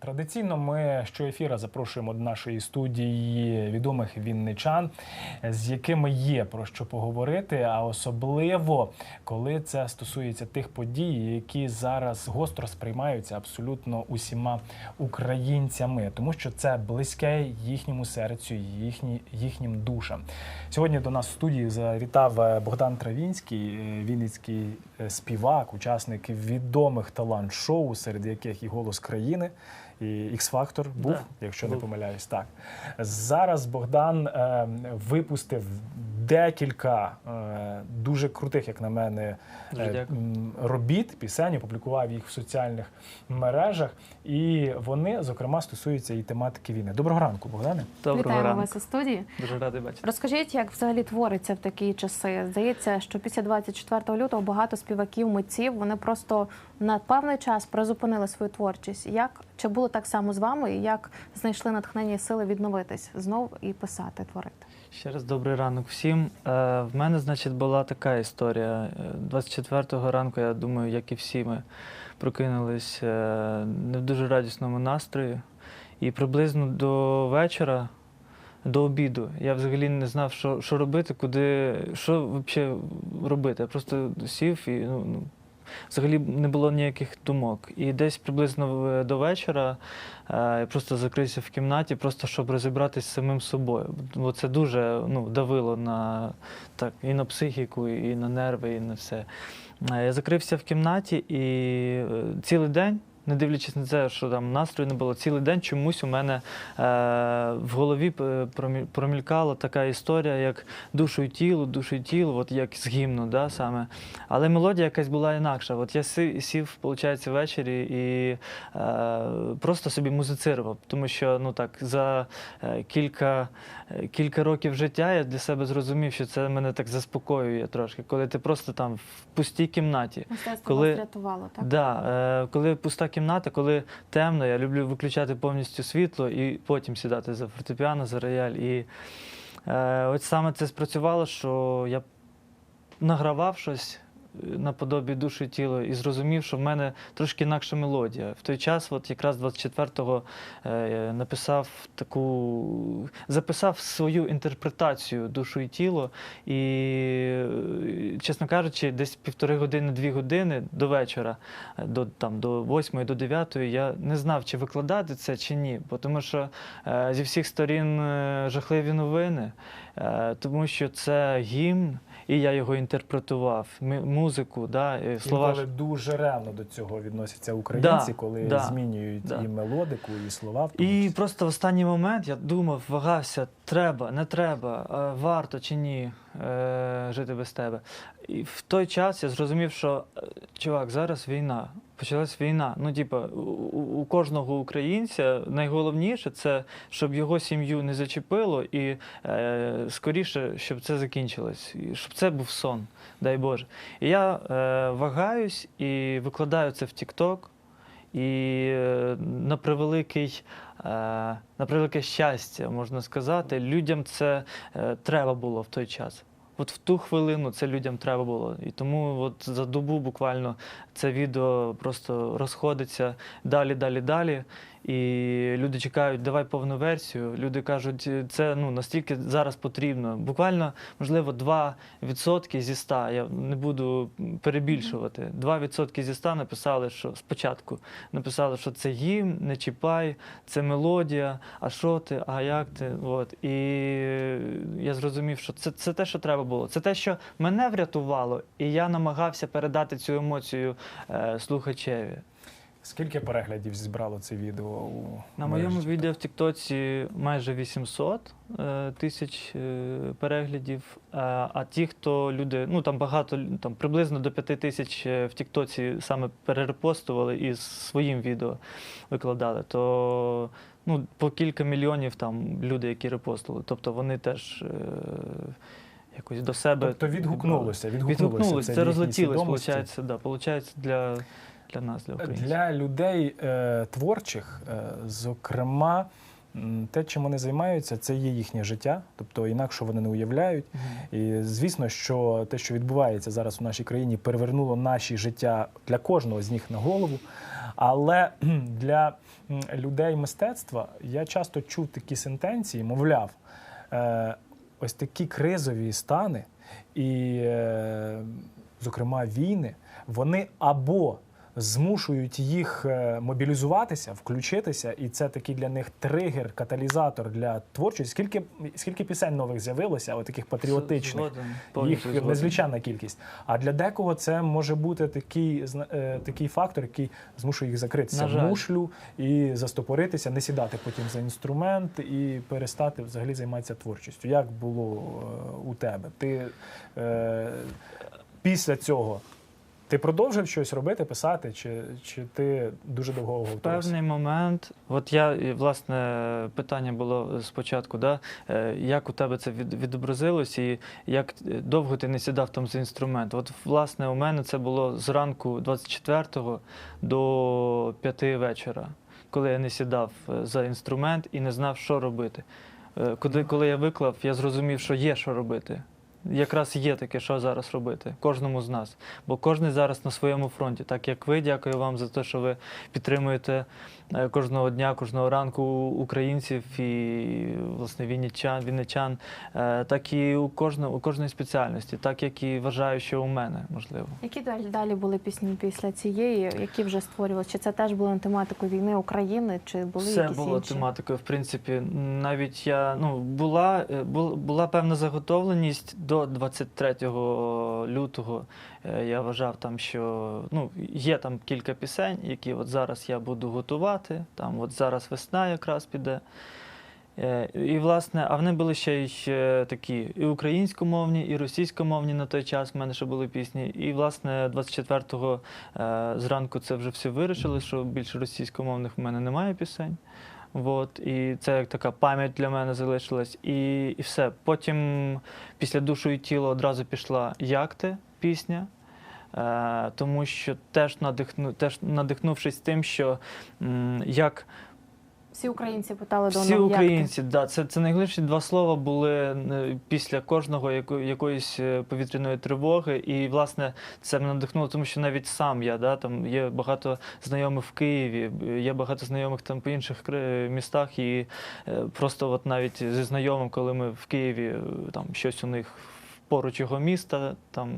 Традиційно ми щоефіра запрошуємо до нашої студії відомих вінничан, з якими є про що поговорити, а особливо коли це стосується тих подій, які зараз гостро сприймаються абсолютно усіма українцями, тому що це близьке їхньому серцю, їхні, їхнім душам. Сьогодні до нас в студії завітав е, Богдан Травінський, е, вінницький е, співак, учасник відомих талант-шоу, серед яких і голос країни. І X-Factor був, Да, якщо не помиляюсь. Так зараз Богдан е, випустив декілька е, дуже крутих, як на мене, е, робіт, пісень, опублікував їх в соціальних мережах, і вони, зокрема, стосуються і тематики війни. Доброго ранку, Богдане. Доброго Вітаємо ранку. вас у студії. Дуже радий бачити. Розкажіть, як взагалі твориться в такі часи? Здається, що після 24 лютого багато співаків, митців вони просто на певний час призупинили свою творчість. Як чи було так само з вами? І як знайшли натхнення і сили відновитись знов і писати, творити? Ще раз добрий ранок всім. Е, в мене, значить, була така історія. Е, 24-го ранку, я думаю, як і всі ми прокинулись е, не в дуже радісному настрої. І приблизно до вечора, до обіду, я взагалі не знав, що, що робити, куди, що взагалі робити. Я просто сів і ну, ну, взагалі не було ніяких думок. І десь приблизно до вечора е, я просто закрився в кімнаті, просто щоб розібратися з самим собою. Бо це дуже ну, давило на так, і на психіку, і на нерви, і на все. Е, Я закрився в кімнаті і е, цілий день. Не дивлячись на це, що там настрою не було, цілий день чомусь у мене е, в голові е, промількала така історія, як душу і тіло, душу і тіло, от як з гімну, да, саме. Але мелодія якась була інакша. От я сів, виходить, ввечері і е, просто собі музицирував, тому що ну так за е, кілька, е, кілька років життя я для себе зрозумів, що це мене так заспокоює трошки, коли ти просто там в пустій кімнаті. Мистецтво Коли- вас врятувало, так? Да, е, коли пуста кімната, коли темно, я люблю виключати повністю світло і потім сідати за фортепіано, за рояль. І е, от саме це спрацювало, що я награвав щось наподобі душі і тіла і зрозумів, що в мене трошки інакша мелодія. В той час, от якраз 24-го, е, написав таку, записав свою інтерпретацію душу і тіло. І, е, чесно кажучи, десь півтори години, дві години до вечора, е, до, там, до 8 до 9 я не знав, чи викладати це, чи ні. Бо Тому що зі всіх сторін жахливі новини, тому що це гімн, і я його інтерпретував. Ми- музику, да, і слова. Інколи дуже ревно до цього відносяться українці, Да, коли да, змінюють да. і мелодику, і слова. в тому І числі. просто в останній момент я думав, вагався, треба, не треба, е, варто чи ні е, жити без тебе. І в той час я зрозумів, що е, чувак, зараз війна. Почалась війна. Ну, типа, у, кожного українця найголовніше це, щоб його сім'ю не зачепило, і е, скоріше, щоб це закінчилось, і щоб це був сон, дай Боже. І я е, вагаюсь і викладаю це в TikTok. І е, на превеликий, е, на превелике щастя, можна сказати, людям це е, треба було в той час. От в ту хвилину це людям треба було. І тому от за добу буквально це відео просто розходиться далі, далі, далі. І люди чекають, давай повну версію. Люди кажуть, це ну настільки зараз потрібно. Буквально, можливо, 2% зі 100, я не буду перебільшувати. 2% зі 100 написали, що спочатку написали, що це гімн, не чіпай, це мелодія, а що ти, а як ти. От. І я зрозумів, що це, це те, що треба було. Це те, що мене врятувало, і я намагався передати цю емоцію е, слухачеві. Скільки переглядів зібрало це відео у На моєму відео в Тіктоці майже 800 е, тисяч е, переглядів. Е, а ті, хто люди, ну там багато, там приблизно до 5 тисяч в Тіктоці саме перерепостували і своїм відео викладали, то ну, по кілька мільйонів там люди, які репостили. Тобто вони теж. Е, Якось до себе Тобто відгукнулося, відгукнулося, відгукнулося, це, це свідомості. виходить, да, для, для нас, для українців. Для людей е, творчих, е, зокрема, те, чим вони займаються, це є їхнє життя, тобто інакше вони не уявляють. І звісно, що те, що відбувається зараз в нашій країні, перевернуло наші життя для кожного з них на голову. Але для людей мистецтва я часто чув такі сентенції, мовляв, е, ось такі кризові стани, і, е, зокрема, війни, вони або змушують їх е, мобілізуватися, включитися, і це такий для них тригер, каталізатор для творчості. Скільки, скільки пісень нових з'явилося, от таких патріотичних? Згоден, Їх згоден. незвичайна кількість. А для декого це може бути такий, е, такий фактор, який змушує їх закритися в мушлю і застопоритися, не сідати потім за інструмент і перестати взагалі займатися творчістю. Як було е, у тебе? Ти е, після цього ти продовжив щось робити, писати, чи, чи ти дуже довго В готувався? певний момент, от я власне питання було спочатку, да, е, як у тебе це від, відобразилось, і як е, довго ти не сідав там за інструмент. От, власне, у мене це було зранку 24-го до 5 вечора, коли я не сідав е, за інструмент і не знав, що робити. Коли, коли я виклав, я зрозумів, що є що робити. Якраз є таке, що зараз робити, кожному з нас. Бо кожен зараз на своєму фронті. Так як ви, дякую вам за те, що ви підтримуєте е, кожного дня, кожного ранку українців і власне вінничан, вінничан, е, так і у кожного у кожної спеціальності, так як і вважаю, що у мене можливо. Які далі, далі були пісні після цієї, які вже створювали? Чи це теж було на тематику війни України, чи були Все якісь було інші? тематикою. В принципі, навіть я ну була, е, бу- була певна заготовленість до 23 лютого. Е, Я вважав там, що ну є там кілька пісень, які от зараз я буду готувати. Там от зараз весна якраз піде. Е, І власне, а вони були ще й такі і українськомовні, і російськомовні на той час. в мене ще були пісні. І власне 24-го е, зранку це вже всі вирішили, що більше російськомовних в мене немає пісень. От, і це як така пам'ять для мене залишилась. І, і все. Потім після душу і тіло одразу пішла Як ти пісня. Е, тому що теж, надихну, теж надихнувшись тим, що м, як Всі українці питали до всі українці, да, це, це найглибші два слова були е, після кожного яко, якоїсь е, повітряної тривоги. І, власне, це мене надихнуло, тому що навіть сам я, да, там є багато знайомих в Києві, е, є багато знайомих там по інших містах. І е, просто от навіть зі знайомим, коли ми в Києві, е, там щось у них поруч його міста, там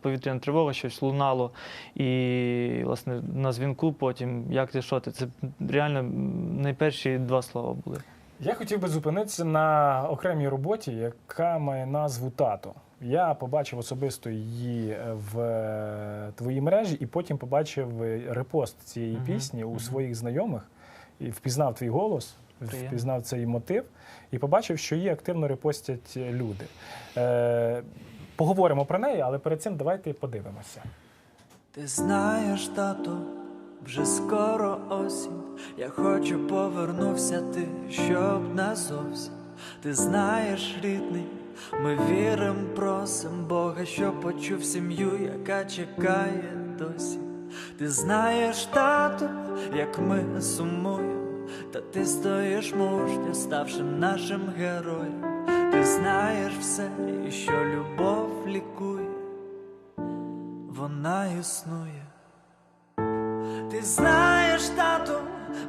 повітряна тривога, щось лунало. І, власне, на дзвінку потім, як ти, що ти, це реально найперші два слова були. Я хотів би зупинитися на окремій роботі, яка має назву Тато. Я побачив особисто її в е, твоїй мережі, і потім побачив е, репост цієї пісні у своїх знайомих і впізнав твій голос. Впізнав цей мотив, і побачив, що її активно репостять люди. Е, поговоримо про неї, але перед цим давайте подивимося. Ти знаєш, тато, вже скоро осінь. Я хочу повернувся ти, щоб не зовсім. Ти знаєш, рідний, ми вірим, просим Бога, що почув сім'ю, яка чекає досі. Ти знаєш, тато, як ми сумуємо, та ти стоїш мужньо, ставши нашим героєм. Ти знаєш все, і що любов лікує вона існує. Ти знаєш, тату,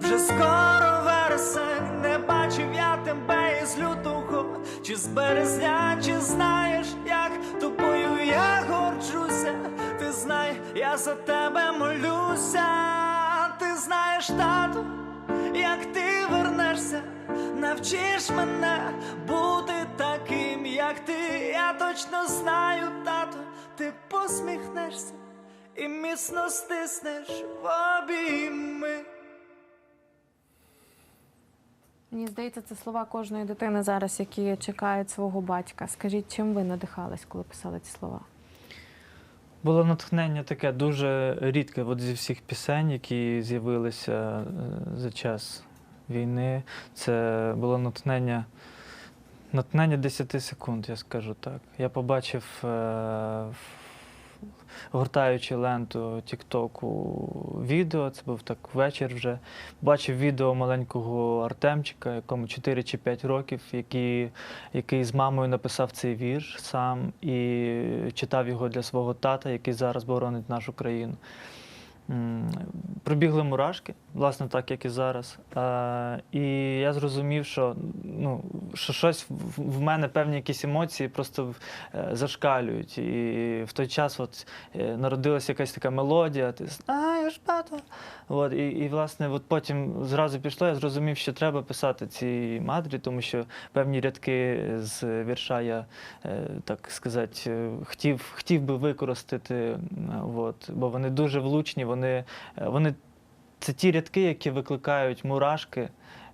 вже скоро вересень, не бачив я тебе із лютого, чи з березня, чи знаєш, як тобою я горджуся. Ти знай, я за тебе молюся. Навчиш мене бути таким, як ти. Я точно знаю, тато, ти посміхнешся і міцно стиснеш в обійми. Мені здається, це слова кожної дитини зараз, які чекають свого батька. Скажіть, чим ви надихались, коли писали ці слова? Було натхнення таке дуже рідке от зі всіх пісень, які з'явилися е, за час війни. Це було натхнення, натхнення 10 секунд, я скажу так. Я побачив е, гортаючи ленту Тіктоку відео, це був так вечір вже. Бачив відео маленького Артемчика, якому 4 чи 5 років, який, який з мамою написав цей вірш сам і читав його для свого тата, який зараз боронить нашу країну. Пробігли мурашки, власне, так як і зараз. І я зрозумів, що, ну, що щось в, мене певні якісь емоції просто е, зашкалюють. І в той час от, е, народилася якась така мелодія, ти знаєш, багато. От, і, і, власне, от потім зразу пішло, я зрозумів, що треба писати ці мадрі, тому що певні рядки з вірша я, е, так сказати, е, хотів, хотів би використати, от, бо вони дуже влучні, вони, е, вони це ті рядки, які викликають мурашки.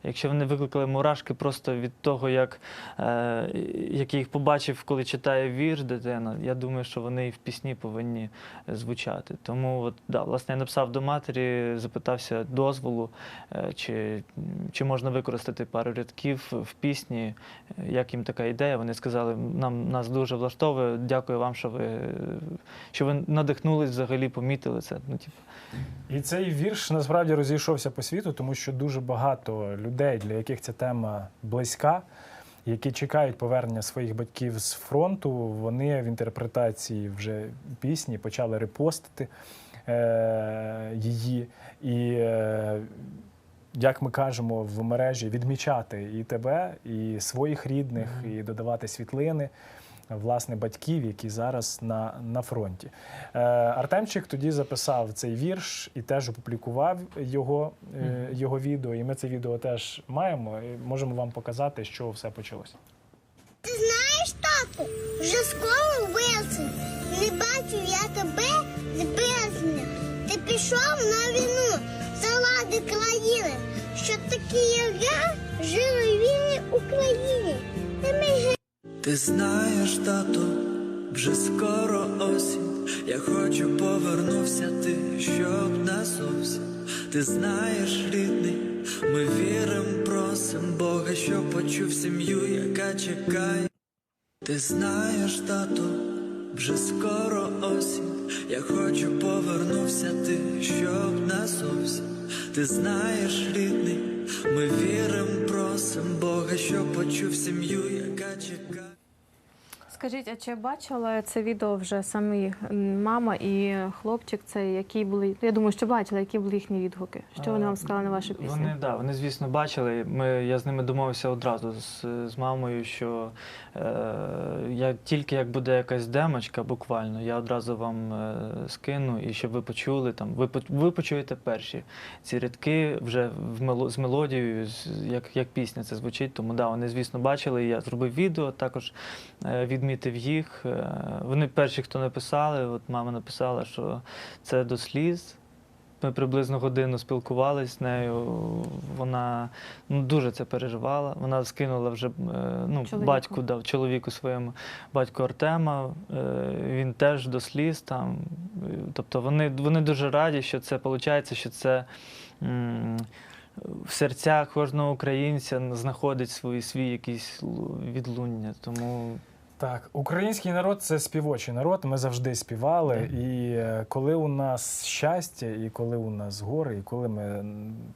Якщо вони викликали мурашки просто від того, як, е, як я їх побачив, коли читає вірш дитина, я думаю, що вони і в пісні повинні звучати. Тому, от, да, власне, я написав до матері, запитався дозволу, е, чи, чи можна використати пару рядків в пісні, е, як їм така ідея. Вони сказали, нам нас дуже влаштовує. Дякую вам, що ви, що ви надихнулись взагалі, помітили це. Ну, типу, І цей вірш насправді розійшовся по світу, тому що дуже багато людей, для яких ця тема близька, які чекають повернення своїх батьків з фронту, вони в інтерпретації вже пісні почали репостити е- її. І, е- як ми кажемо в мережі, відмічати і тебе, і своїх рідних, і додавати світлини. Власне, батьків, які зараз на, на фронті. Е, Артемчик тоді записав цей вірш і теж опублікував його, е, його відео. І ми це відео теж маємо. І можемо вам показати, що все почалося. Ти знаєш, тату, вже скоро весень. Не бачу я тебе з березня. Ти пішов на війну заради країни, що такі, як я, жили в вільній Україні. Ти мій Ти знаєш, тато, вже скоро осінь. Я хочу повернувся ти, щоб зовсім. Ти знаєш, рідний, ми вірим, просим Бога, що почув сім'ю, яка чекає. Ти знаєш, тато, вже скоро осінь. Я хочу повернувся ти, щоб зовсім. Ти знаєш, рідний, ми вірим, просим Бога, що почув сім'ю, яка чекає. Скажіть, а чи бачили це відео вже самі мама і хлопчик? Це які були? Я думаю, що бачили, які були їхні відгуки. Що вони вам сказали на вашу пісню? Вони, да, вони, звісно, бачили. Ми, я з ними домовився одразу з, з мамою, що е, я, тільки як буде якась демочка, буквально, я одразу вам е, скину, і щоб ви почули там. Ви, ви почуєте перші ці рядки вже в мело, з мелодією, з, як, як пісня це звучить. Тому да, вони, звісно, бачили. Я зробив відео, також е, відмітив їх. Е, вони перші, хто написали. От мама написала, що це до сліз. Ми приблизно годину спілкувалися з нею. Вона ну, дуже це переживала. Вона скинула вже е, ну, Чоловіку. батьку, дав чоловіку своєму батьку Артема. Е, Він теж до сліз там. Тобто вони, вони дуже раді, що це виходить, що це. В серцях кожного українця знаходить свій, свій якийсь лу- відлуння. Тому Так, український народ це співочий народ. Ми завжди співали. І е, коли у нас щастя, і коли у нас гори, і коли ми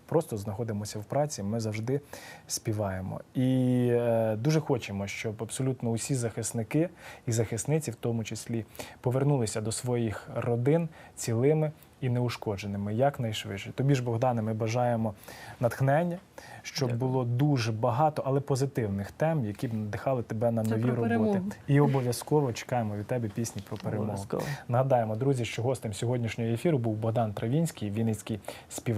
просто знаходимося в праці, ми завжди співаємо. І е, дуже хочемо, щоб абсолютно усі захисники і захисниці, в тому числі, повернулися до своїх родин цілими і неушкодженими якнайшвидше. Тобі ж, Богдане, ми бажаємо натхнення, щоб Дякую. було дуже багато, але позитивних тем, які б надихали тебе на Це нові роботи. перемогу. І обов'язково чекаємо від тебе пісні про перемогу. Нагадаємо, друзі, що гостем сьогоднішнього ефіру був Богдан Травінський, вінницький співак.